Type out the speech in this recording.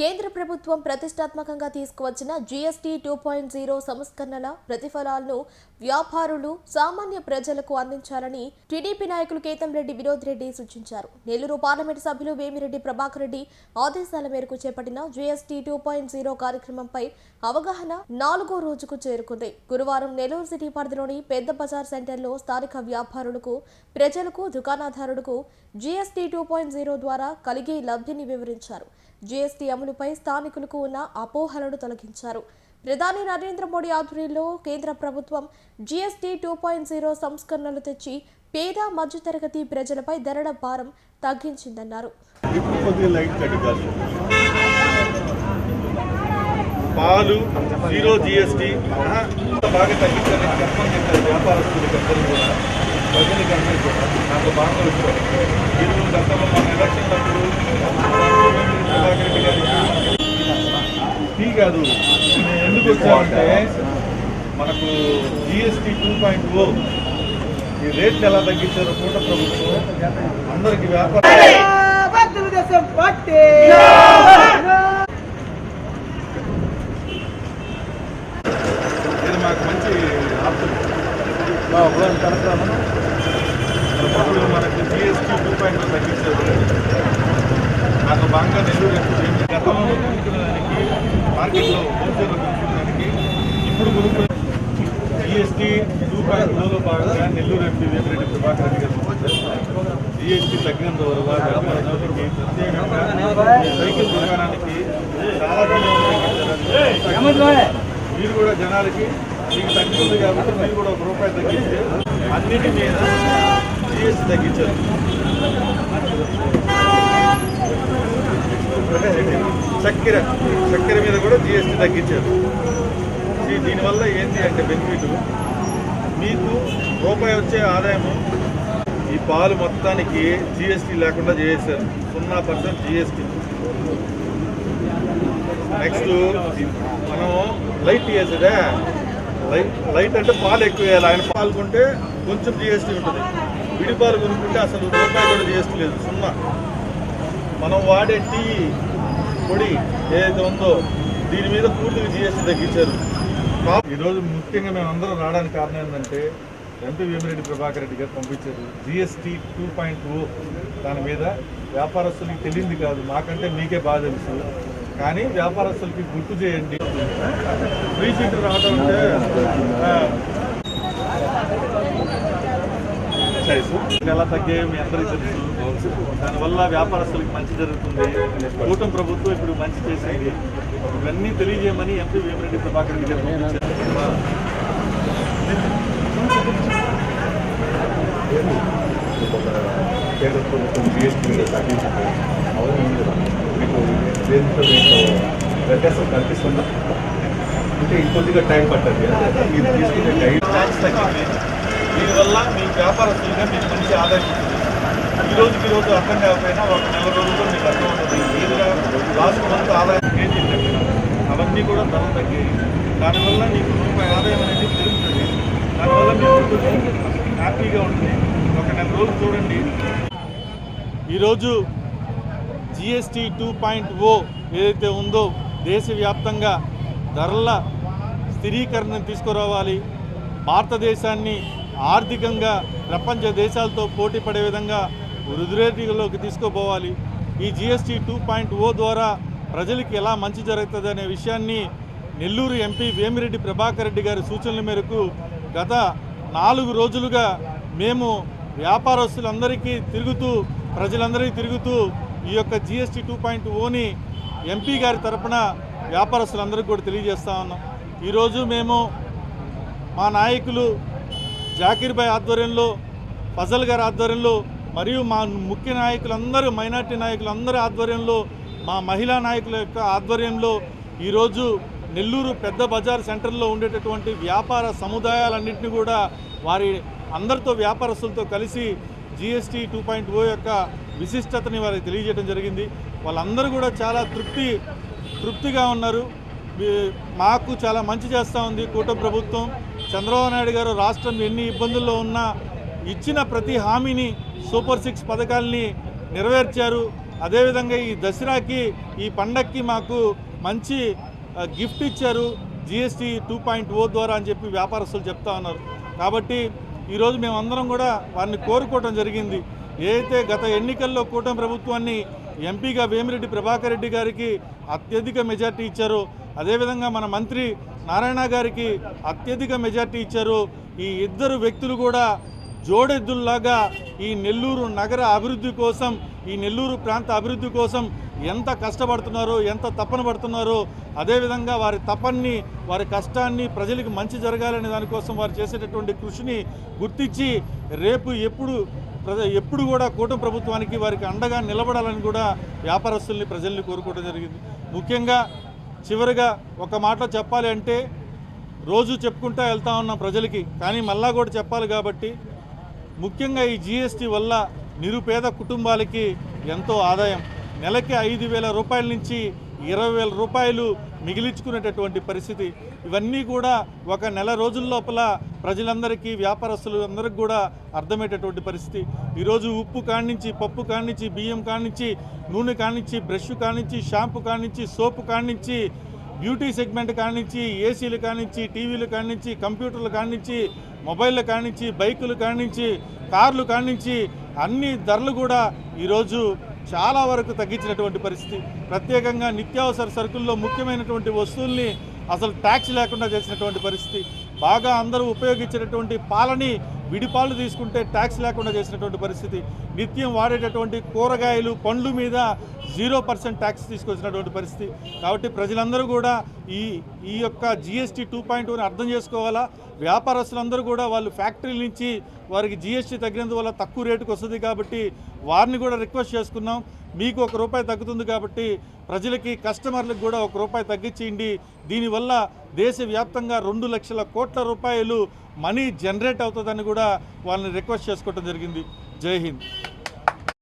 కేంద్ర ప్రభుత్వం ప్రతిష్టాత్మకంగా తీసుకువచ్చిన జీఎస్టీ టూ పాయింట్ జీరో సంస్కరణల ప్రతిఫలాలను వ్యాపారులు సామాన్య ప్రజలకు అందించాలని టీడీపీ నాయకులు కేతంరెడ్డి వినోద్ రెడ్డి సూచించారు. నెల్లూరు పార్లమెంటు సభ్యులు వేమిరెడ్డి ప్రభాకర్ రెడ్డి ఆదేశాల మేరకు చేపట్టిన జీఎస్టీ టూ పాయింట్ జీరో కార్యక్రమంపై అవగాహన నాలుగో రోజుకు చేరుకుంది. గురువారం నెల్లూరు సిటీ పరిధిలోని పెద్ద బజార్ సెంటర్లో స్థానిక వ్యాపారులకు ప్రజలకు దుకాణదారులకు జీఎస్టీ టూ పాయింట్ జీరో ద్వారా కలిగే లబ్ధిని వివరించారు. జీఎస్టీ అమలుపై స్థానికులకు ఉన్న అపోహలను తొలగించారు. ప్రధాని నరేంద్ర మోడీ ఆధ్వర్యంలో కేంద్ర ప్రభుత్వం జీఎస్టీ టూ పాయింట్ జీరో సంస్కరణలు తెచ్చి పేద మధ్యతరగతి ప్రజలపై ధరల భారం తగ్గించిందన్నారు. పాలు జీరో జిఎస్టీ బాగా తగ్గించాలని చెప్పని చెప్పారు వ్యాపారస్తులకి అందరూ కూడా. ప్రజలకి నాకు బాధ వచ్చారు వీళ్ళు గతంలో మన ఎలక్షన్ అప్పుడు టీ కాదు నేను ఎందుకు వచ్చామంటే మనకు జిఎస్టీ టూ పాయింట్ ఓ ఈ రేట్లు ఎలా తగ్గించారో కూట ప్రభుత్వం అందరికి వ్యాపారం ఇది మాకు మంచి ఆప్షన్. మనకు జిఎస్టీ టూ పాయింట్ తగ్గించారు నాకు బాగా నెల్లూరు ఎక్కువ. గతంలో కొనుక్కునేదానికి మార్కెట్లో హోల్సేల్లో కొనుక్కునేదానికి ఇప్పుడు కొనుక్కునే జిఎస్టీ టూ పాయింట్ టూలో భాగంగా నెల్లూరు ఎంపీ వేమిరెడ్డి ప్రభాకర్ రెడ్డి గారు జిఎస్టీ తగ్గినంత వల్ల వ్యాపారస్తులకి ప్రత్యేకంగా సైకిల్ దుకాణానికి చాలా. మీరు కూడా జనాలకి మీకు తగ్గుతుంది కాబట్టి మీరు కూడా ఒక రూపాయి తగ్గించారు అన్నిటి మీద జిఎస్టీ తగ్గించారు చక్కెర చక్కెర మీద కూడా జిఎస్టీ తగ్గించారు దీనివల్ల ఏంటి అంటే బెనిఫిట్ మీకు రూపాయి వచ్చే ఆదాయము ఈ పాలు మొత్తానికి జిఎస్టీ లేకుండా చేసేసారు సున్నా పర్సెంట్ జిఎస్టీ నెక్స్ట్ మనం లైట్ వేసేదే లైట్ లైట్ అంటే పాలు ఎక్కువ వేయాలి ఆయన పాలు కొంటే కొంచెం జిఎస్టీ ఉంటుంది. విడి పాలు కొనుక్కుంటే అసలు రూపాయి కూడా జిఎస్టీ లేదు. సున్నా. మనం వాడే టీ పొడి ఏదైతే ఉందో దీని మీద పూర్తిగా జిఎస్టీ తగ్గించారు. ఈరోజు ముఖ్యంగా మేము అందరం రావడానికి కారణం ఏంటంటే ఎంపీ వేమిరెడ్డి ప్రభాకర్ రెడ్డి గారు పంపించారు. జిఎస్టీ టూ పాయింట్ టూ దాని మీద వ్యాపారస్తులకి తెలియంది కాదు. మాకంటే మీకే బాగా తెలుసు. కానీ వ్యాపారస్తులకి గుర్తు చేయండి ఫ్రీ సీట్ రావడం అంటే ఎలా తగ్గాయో మీ అందరికీ తెలుసు దానివల్ల వ్యాపారస్తులకి మంచి జరుగుతుంది కూటమి ప్రభుత్వం ఇప్పుడు మంచి చేసేది ఇవన్నీ తెలియజేయమని ఎంపీ వేమిరెడ్డి ప్రభాకర్ రెడ్డి గారు కేంద్ర ప్రభుత్వం జిఎస్టీ తగ్గించింది దేంతో మీకు వ్యత్యాసం కనిపిస్తుందా? అంటే ఇంకొద్దిగా టైం పట్టదు. మీరు తీసుకునే టైం ట్యాక్స్ తగ్గింది. దీనివల్ల మీ వ్యాపారస్తులుగా మీకు మంచి ఆదాయం ఉంటుంది ఈ రోజుకి రోజు అర్థం కాకపోయినా ఒక నెల రోజుల్లో మీకు అర్థం ఉంటుంది మీరుగా లాస్ట్ మంత్ ఆదాయం ఏంటి అవన్నీ కూడా ధర తగ్గి దానివల్ల నీకు రూపాయి ఆదాయం అనేది పెరుగుతుంది. దానివల్ల మీకు హ్యాపీగా ఉంటుంది. ఒక నెల రోజులు చూడండి. ఈరోజు జిఎస్టీ టూ పాయింట్ ఓ ఏదైతే ఉందో దేశవ్యాప్తంగా ధరల స్థిరీకరణను తీసుకురావాలి. భారతదేశాన్ని ఆర్థికంగా ప్రపంచ దేశాలతో పోటీ పడే విధంగా వృద్ధిరేటిలోకి తీసుకుపోవాలి. ఈ జిఎస్టీ టూ పాయింట్ ఓ ద్వారా ప్రజలకి ఎలా మంచి జరుగుతుంది అనే విషయాన్ని నెల్లూరు ఎంపీ వేమిరెడ్డి ప్రభాకర్ రెడ్డి గారి సూచనల మేరకు గత నాలుగు రోజులుగా మేము వ్యాపారస్తులందరికీ తిరుగుతూ ప్రజలందరికీ తిరుగుతూ ఈ యొక్క జిఎస్టీ టూ పాయింట్ ఓని ఎంపీ గారి తరపున వ్యాపారస్తులందరికీ కూడా తెలియజేస్తా ఉన్నాం. ఈరోజు మేము మా నాయకులు జాకీర్ భాయ్ ఆధ్వర్యంలో ఫజల్ గారి ఆధ్వర్యంలో మరియు మా ముఖ్య నాయకులందరూ మైనార్టీ నాయకులందరి ఆధ్వర్యంలో మా మహిళా నాయకుల యొక్క ఆధ్వర్యంలో ఈరోజు నెల్లూరు పెద్ద బజార్ సెంటర్లో ఉండేటటువంటి వ్యాపార సముదాయాలన్నింటినీ కూడా వారి అందరితో వ్యాపారస్తులతో కలిసి జిఎస్టీ టూ పాయింట్ ఓ యొక్క విశిష్టతని వారికి తెలియజేయడం జరిగింది. వాళ్ళందరూ కూడా చాలా తృప్తి తృప్తిగా ఉన్నారు. మాకు చాలా మంచి చేస్తూ ఉంది కూటమి ప్రభుత్వం. చంద్రబాబు నాయుడు గారు రాష్ట్రం ఎన్ని ఇబ్బందుల్లో ఉన్నా ఇచ్చిన ప్రతి హామీని సూపర్ సిక్స్ పథకాల్ని నెరవేర్చారు. అదేవిధంగా ఈ దసరాకి ఈ పండక్కి మాకు మంచి గిఫ్ట్ ఇచ్చారు. జిఎస్టీ టూ పాయింట్ ఓ ద్వారా అని చెప్పి వ్యాపారస్తులు చెప్తా ఉన్నారు. కాబట్టి ఈరోజు మేమందరం కూడా వారిని కోరుకోవడం జరిగింది. ఏదైతే గత ఎన్నికల్లో కూటమి ప్రభుత్వాన్ని ఎంపీగా వేమిరెడ్డి ప్రభాకర్ రెడ్డి గారికి అత్యధిక మెజార్టీ ఇచ్చారో అదేవిధంగా మన మంత్రి నారాయణ గారికి అత్యధిక మెజార్టీ ఇచ్చారు ఈ ఇద్దరు వ్యక్తులు కూడా జోడెద్దుల్లాగా ఈ నెల్లూరు నగర అభివృద్ధి కోసం ఈ నెల్లూరు ప్రాంత అభివృద్ధి కోసం ఎంత కష్టపడుతున్నారో ఎంత తపన పడుతున్నారో అదేవిధంగా వారి తపన్ని వారి కష్టాన్ని ప్రజలకు మంచి జరగాలనే దానికోసం వారు చేసేటటువంటి కృషిని గుర్తించి రేపు ఎప్పుడు ఎప్పుడు కూడా కూటమి ప్రభుత్వానికి వారికి అండగా నిలబడాలని కూడా వ్యాపారస్తుల్ని ప్రజల్ని కోరుకోవడం జరిగింది. ముఖ్యంగా చివరిగా ఒక మాట చెప్పాలి అంటే రోజు చెప్పుకుంటా వెళ్తా ఉన్నాం ప్రజలకి కానీ మళ్ళా కూడా చెప్పాలి కాబట్టి ముఖ్యంగా ఈ జీఎస్టీ వల్ల నిరుపేద కుటుంబాలకి ఎంతో ఆదాయం. నెలకి ఐదు వేల రూపాయల నుంచి ఇరవై వేల రూపాయలు మిగిలించుకునేటటువంటి పరిస్థితి. ఇవన్నీ కూడా ఒక నెల రోజుల లోపల ప్రజలందరికీ వ్యాపారస్తులు అందరికి కూడా అర్థమయ్యేటటువంటి పరిస్థితి. ఈరోజు ఉప్పు కానించి పప్పు కానించి బియ్యం కానించి నూనె కానించి బ్రష్ కానించి షాంపూ కానించి సోపు కానించి బ్యూటీ సెగ్మెంట్ కానించి ఏసీలు కానించి టీవీలు కానించి కంప్యూటర్లు కానించి మొబైల్లు కానించి బైకులు కానించి కార్లు కానించి అన్ని ధరలు కూడా ఈరోజు చాలా వరకు తగ్గించినటువంటి పరిస్థితి. ప్రత్యేకంగా నిత్యావసర సరుకుల్లో ముఖ్యమైనటువంటి వస్తువుల్ని అసలు ట్యాక్స్ లేకుండా చేసినటువంటి పరిస్థితి. బాగా అందరూ ఉపయోగించేటటువంటి పాలని విడిపాలు తీసుకుంటే ట్యాక్స్ లేకుండా చేసినటువంటి పరిస్థితి. నిత్యం వాడేటటువంటి కూరగాయలు పండ్లు మీద జీరో పర్సెంట్ ట్యాక్స్ తీసుకొచ్చినటువంటి పరిస్థితి. కాబట్టి ప్రజలందరూ కూడా ఈ ఈ యొక్క జిఎస్టీ టూ పాయింట్ అర్థం చేసుకోవాలా? వ్యాపారస్తులందరూ కూడా వాళ్ళు ఫ్యాక్టరీల నుంచి వారికి జిఎస్టీ తగ్గినందువల్ల తక్కువ రేటుకు వస్తుంది కాబట్టి వారిని కూడా రిక్వెస్ట్ చేసుకున్నాం. మీకు ఒక రూపాయి తగ్గుతుంది కాబట్టి ప్రజలకి కస్టమర్లకు కూడా ఒక రూపాయి తగ్గించేయండి. దీనివల్ల దేశవ్యాప్తంగా రెండు లక్షల కోట్ల రూపాయలు మనీ జనరేట్ అవుతుందని కూడా వాళ్ళని రిక్వెస్ట్ చేసుకోవడం జరిగింది. జై హింద్.